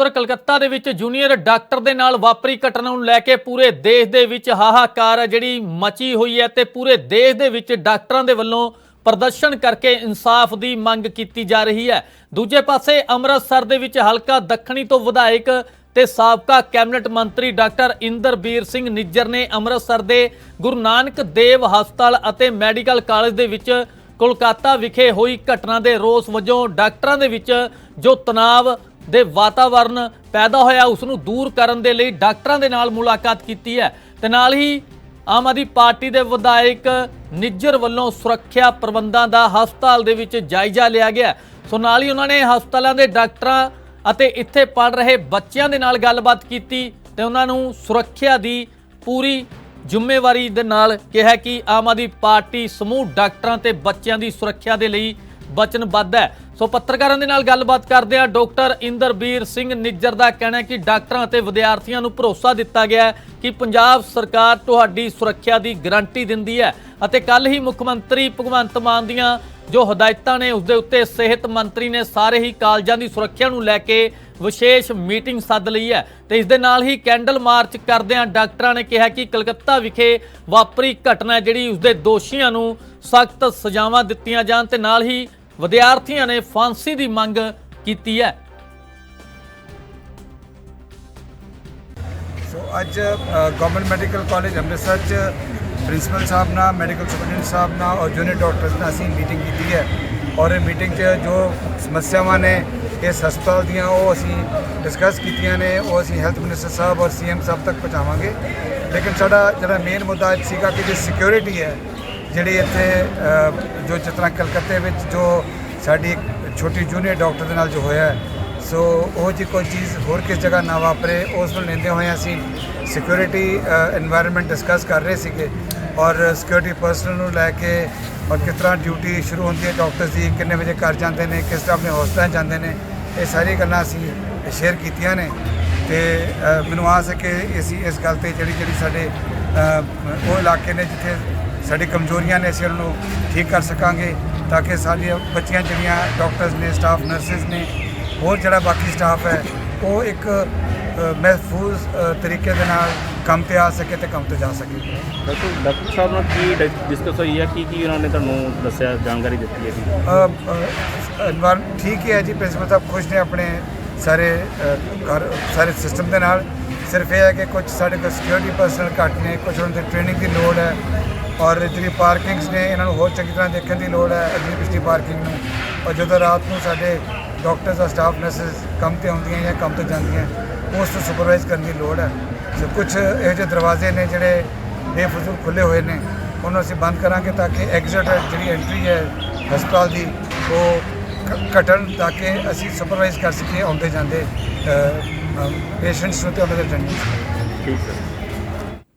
ਉਧਰ ਕਲਕੱਤਾ ਦੇ ਵਿੱਚ ਜੂਨੀਅਰ ਡਾਕਟਰ ਦੇ ਨਾਲ ਵਾਪਰੀ ਘਟਨਾ ਨੂੰ ਲੈ ਕੇ ਪੂਰੇ ਦੇਸ਼ ਦੇ ਵਿੱਚ ਹਾਹਾਕਾਰ ਹੈ ਜਿਹੜੀ ਮਚੀ ਹੋਈ ਹੈ ਤੇ ਪੂਰੇ ਦੇਸ਼ ਦੇ ਵਿੱਚ ਡਾਕਟਰਾਂ ਦੇ ਵੱਲੋਂ ਪ੍ਰਦਰਸ਼ਨ ਕਰਕੇ ਇਨਸਾਫ ਦੀ ਮੰਗ ਕੀਤੀ ਜਾ ਰਹੀ ਹੈ। ਦੂਜੇ ਪਾਸੇ ਅੰਮ੍ਰਿਤਸਰ ਦੇ ਵਿੱਚ ਹਲਕਾ ਦੱਖਣੀ ਤੋਂ ਵਿਧਾਇਕ ਤੇ ਸਾਬਕਾ ਕੈਬਨਿਟ ਮੰਤਰੀ ਡਾਕਟਰ ਇੰਦਰਬੀਰ ਸਿੰਘ ਨਿੱਜਰ ਨੇ ਅੰਮ੍ਰਿਤਸਰ ਦੇ ਗੁਰੂ ਨਾਨਕ ਦੇਵ ਹਸਪਤਾਲ ਅਤੇ ਮੈਡੀਕਲ ਕਾਲਜ ਦੇ ਵਿੱਚ ਕੋਲਕਾਤਾ ਵਿਖੇ ਹੋਈ ਘਟਨਾ ਦੇ ਰੋਸ ਵਜੋਂ ਡਾਕਟਰਾਂ ਦੇ ਵਿੱਚ ਜੋ ਤਣਾਅ ਦੇ ਵਾਤਾਵਰਣ ਪੈਦਾ ਹੋਇਆ ਉਸ ਨੂੰ ਦੂਰ ਕਰਨ ਦੇ ਲਈ ਡਾਕਟਰਾਂ ਦੇ ਨਾਲ ਮੁਲਾਕਾਤ ਕੀਤੀ ਹੈ। ਤੇ ਨਾਲ ਹੀ ਆਮ ਆਦਮੀ ਪਾਰਟੀ ਦੇ ਵਿਧਾਇਕ ਨਿੱਜਰ ਵੱਲੋਂ ਸੁਰੱਖਿਆ ਪ੍ਰਬੰਧਾਂ ਦਾ ਹਸਪਤਾਲ ਦੇ ਵਿੱਚ ਜਾਇਜ਼ਾ ਲਿਆ ਗਿਆ ਸੋ ਨਾਲ ਹੀ ਉਹਨਾਂ ਨੇ ਹਸਪਤਾਲਾਂ ਦੇ ਡਾਕਟਰਾਂ ਅਤੇ ਇੱਥੇ ਪੜ ਰਹੇ ਬੱਚਿਆਂ ਦੇ ਨਾਲ ਗੱਲਬਾਤ ਕੀਤੀ ਤੇ ਉਹਨਾਂ ਨੂੰ ਸੁਰੱਖਿਆ ਦੀ ਪੂਰੀ ਜ਼ਿੰਮੇਵਾਰੀ ਦੇ ਨਾਲ ਕਿਹਾ ਕਿ ਆਮ ਆਦਮੀ ਪਾਰਟੀ ਸਮੂਹ ਡਾਕਟਰਾਂ ਤੇ ਬੱਚਿਆਂ ਦੀ ਸੁਰੱਖਿਆ ਦੇ ਲਈ ਵਚਨਬੱਧ ਹੈ। ਸੋ ਪੱਤਰਕਾਰਾਂ ਦੇ ਨਾਲ ਗੱਲਬਾਤ ਕਰਦੇ ਆ ਡਾਕਟਰ ਇੰਦਰਬੀਰ ਸਿੰਘ ਨਿੱਜਰ ਦਾ ਕਹਿਣਾ ਹੈ ਕਿ ਡਾਕਟਰਾਂ ਅਤੇ ਵਿਦਿਆਰਥੀਆਂ ਨੂੰ ਭਰੋਸਾ ਦਿੱਤਾ ਗਿਆ ਹੈ ਕਿ ਪੰਜਾਬ ਸਰਕਾਰ ਤੁਹਾਡੀ ਸੁਰੱਖਿਆ ਦੀ ਗਾਰੰਟੀ ਦਿੰਦੀ ਹੈ ਅਤੇ ਕੱਲ ਹੀ ਮੁੱਖ ਮੰਤਰੀ ਭਗਵੰਤ ਮਾਨ ਦੀਆਂ ਜੋ ਹਦਾਇਤਾਂ ਨੇ ਉਸ ਦੇ ਉੱਤੇ ਸਿਹਤ ਮੰਤਰੀ ਨੇ ਸਾਰੇ ਹੀ ਕਾਲਜਾਂ ਦੀ ਸੁਰੱਖਿਆ ਨੂੰ ਲੈ ਕੇ ਵਿਸ਼ੇਸ਼ ਮੀਟਿੰਗ ਸੱਦ ਲਈ ਹੈ। ਤੇ ਇਸ ਦੇ ਨਾਲ ਹੀ ਕੈਂਡਲ ਮਾਰਚ ਕਰਦਿਆਂ ਡਾਕਟਰਾਂ ਨੇ ਕਿਹਾ ਕਿ ਕਲਕੱਤਾ ਵਿਖੇ ਵਾਪਰੀ ਘਟਨਾ ਜਿਹੜੀ ਉਸ ਦੇ ਦੋਸ਼ੀਆਂ ਨੂੰ ਸਖਤ ਸਜ਼ਾਵਾਂ ਦਿੱਤੀਆਂ ਜਾਣ ਤੇ ਨਾਲ ਹੀ ਵਿਦਿਆਰਥੀਆਂ ਨੇ ਫਾਂਸੀ ਦੀ ਮੰਗ ਕੀਤੀ ਹੈ। ਸੋ ਅੱਜ ਗਵਰਨਮੈਂਟ ਮੈਡੀਕਲ ਕਾਲਜ ਅੰਮ੍ਰਿਤਸਰ ਚ ਪ੍ਰਿੰਸੀਪਲ ਸਾਹਿਬ ਨਾਲ, ਮੈਡੀਕਲ ਸੁਪਰਡੈਂਟ ਸਾਹਿਬ ਨਾਲ ਔਰ ਜੂਨੀਅਰ ਡਾਕਟਰਸ ਨਾਲ ਅਸੀਂ ਮੀਟਿੰਗ ਕੀਤੀ ਹੈ। ਔਰ ਇਹ ਮੀਟਿੰਗ 'ਚ ਜੋ ਸਮੱਸਿਆਵਾਂ ਨੇ, ਇਸ ਹਸਪਤਾਲ ਦੀਆਂ, ਉਹ ਅਸੀਂ ਡਿਸਕਸ ਕੀਤੀਆਂ ਨੇ, ਉਹ ਅਸੀਂ ਹੈਲਥ ਮਿਨਿਸਟਰ ਸਾਹਿਬ ਔਰ ਸੀਐਮ ਸਾਹਿਬ ਤੱਕ ਪਹੁੰਚਾਵਾਂਗੇ। ਲੇਕਿਨ ਸਾਡਾ ਜਿਹੜਾ ਮੇਨ ਮੁੱਦਾ ਸੀਗਾ ਕਿ ਜੇ ਸਿਕਿਉਰਿਟੀ ਹੈ ਜਿਹੜੇ ਇੱਥੇ ਜੋ ਚਤਰਾ ਕਲਕੱਤੇ ਵਿੱਚ ਜੋ ਸਾਡੀ ਇੱਕ ਛੋਟੀ ਜੂਨੀਅਰ ਡਾਕਟਰ ਦੇ ਨਾਲ ਜੋ ਹੋਇਆ ਸੋ ਉਹ ਜੀ ਕੋਈ ਚੀਜ਼ ਹੋਰ ਕਿਸ ਜਗ੍ਹਾ ਨਾ ਵਾਪਰੇ, ਉਸ ਨੂੰ ਲੈਂਦੇ ਹੋਏ ਅਸੀਂ ਸਿਕਿਉਰਿਟੀ এনवायरमेंट ਡਿਸਕਸ ਕਰ ਰਹੇ ਸੀਗੇ ਔਰ ਸਿਕਿਉਰਿਟੀ ਪਰਸਨਲ ਨੂੰ ਲੈ ਕੇ ਔਰ ਕਿਸ ਤਰ੍ਹਾਂ ਡਿਊਟੀ ਸ਼ੁਰੂ ਹੁੰਦੀ ਹੈ ਡਾਕਟਰਸ ਦੀ, ਕਿੰਨੇ ਵਜੇ ਘਰ ਜਾਂਦੇ ਨੇ, ਕਿਸ ਤਰ੍ਹਾਂ ਆਪਣੇ ਹਸਪਤਾਲ ਜਾਂਦੇ ਨੇ, ਇਹ ਸਾਰੀ ਗੱਲਾਂ ਅਸੀਂ ਸ਼ੇਅਰ ਕੀਤੀਆਂ ਨੇ ਤੇ ਮੈਨੂੰ ਆਸ ਹੈ ਕਿ ਅਸੀਂ ਇਸ ਗੱਲ ਤੇ ਜਿਹੜੀ ਜਿਹੜੀ ਸਾਡੇ ਉਹ ਇਲਾਕੇ ਨੇ ਜਿੱਥੇ ਸਾਡੀ ਕਮਜ਼ੋਰੀਆਂ ਨੇ ਅਸੀਂ ਉਹਨਾਂ ਨੂੰ ਠੀਕ ਕਰ ਸਕਾਂਗੇ ਤਾਂ ਕਿ ਸਾਡੀਆਂ ਬੱਚੀਆਂ ਜਿਹੜੀਆਂ ਡਾਕਟਰਸ ਨੇ ਸਟਾਫ ਨਰਸਿਸ ਨੇ ਹੋਰ ਜਿਹੜਾ ਬਾਕੀ ਸਟਾਫ ਹੈ ਉਹ ਇੱਕ ਮਹਿਫੂਜ਼ ਤਰੀਕੇ ਦੇ ਨਾਲ ਕੰਮ ਤੇ ਆ ਸਕੇ ਤੇ ਕੰਮ ਤੇ ਜਾ ਸਕੇ। ਡਾਕਟਰ ਡਾਕਟਰ ਸਾਹਿਬ ਨਾਲ ਕੀ ਡਿਸਕਸ ਹੋਈ ਹੈ? ਕੀ ਕੀ ਉਹਨਾਂ ਨੇ ਤੁਹਾਨੂੰ ਦੱਸਿਆ ਜਾਣਕਾਰੀ ਦਿੱਤੀ ਹੈ ਜੀ? ਅ, ਅ, environment ਠੀਕ ਹੀ ਹੈ ਜੀ ਪ੍ਰਿੰਸੀਪਲ ਸਾਹਿਬ ਖੁਸ਼ ਨੇ ਆਪਣੇ ਸਾਰੇ ਸਾਰੇ ਸਿਸਟਮ ਦੇ ਨਾਲ। ਸਿਰਫ ਇਹ ਹੈ ਕਿ ਕੁਝ ਸਾਡੇ ਕੋਲ ਸਿਕਿਉਰਿਟੀ ਪਰਸਨਲ ਘੱਟ ਨੇ ਕੁਝ ਉਹਨਾਂ ਦੇ ਟ੍ਰੇਨਿੰਗ ਦੀ ਲੋੜ ਹੈ। ਔਰ ਜਿਹੜੀ ਪਾਰਕਿੰਗਸ ਨੇ, ਇਹਨਾਂ ਨੂੰ ਹੋਰ ਚੰਗੀ ਤਰ੍ਹਾਂ ਦੇਖਣ ਦੀ ਲੋੜ ਹੈ ਅਗਲੀ ਪਿਛਲੀ ਪਾਰਕਿੰਗ ਨੂੰ। ਔਰ ਜਦੋਂ ਰਾਤ ਨੂੰ ਸਾਡੇ ਡਾਕਟਰਸ ਦਾ ਸਟਾਫ ਨਰਸਿਸ ਕੰਮ ਤੇ ਆਉਂਦੀਆਂ ਜਾਂ ਕੰਮ ਤੇ ਜਾਂਦੀਆਂ, ਉਸ ਨੂੰ ਸੁਪਰਵਾਈਜ਼ ਕਰਨ ਦੀ ਲੋੜ ਹੈ। ਸੋ ਕੁਝ ਇਹੋ ਜਿਹੇ ਦਰਵਾਜ਼ੇ ਨੇ ਜਿਹੜੇ ਬੇਫਜ਼ੂਲ ਖੁੱਲੇ ਹੋਏ ਨੇ, ਉਹਨੂੰ ਅਸੀਂ ਬੰਦ ਕਰਾਂਗੇ ਤਾਂ ਕਿ ਐਗਜ਼ਿਟ ਜਿਹੜੀ ਐਂਟਰੀ ਹੈ ਹਸਪਤਾਲ ਦੀ, ਉਹ ਘਟਣ ਤਾਂ ਕਿ ਅਸੀਂ ਸੁਪਰਵਾਈਜ਼ ਕਰ ਸਕੀਏ ਆਉਂਦੇ ਜਾਂਦੇ ਪੇਸ਼ੈਂਟਸ ਨੂੰ ਤੇ ਉਹਨਾਂ ਦੇ ਅਟੈਂਡੈਂਟਸ ਠੀਕ ਹੈ।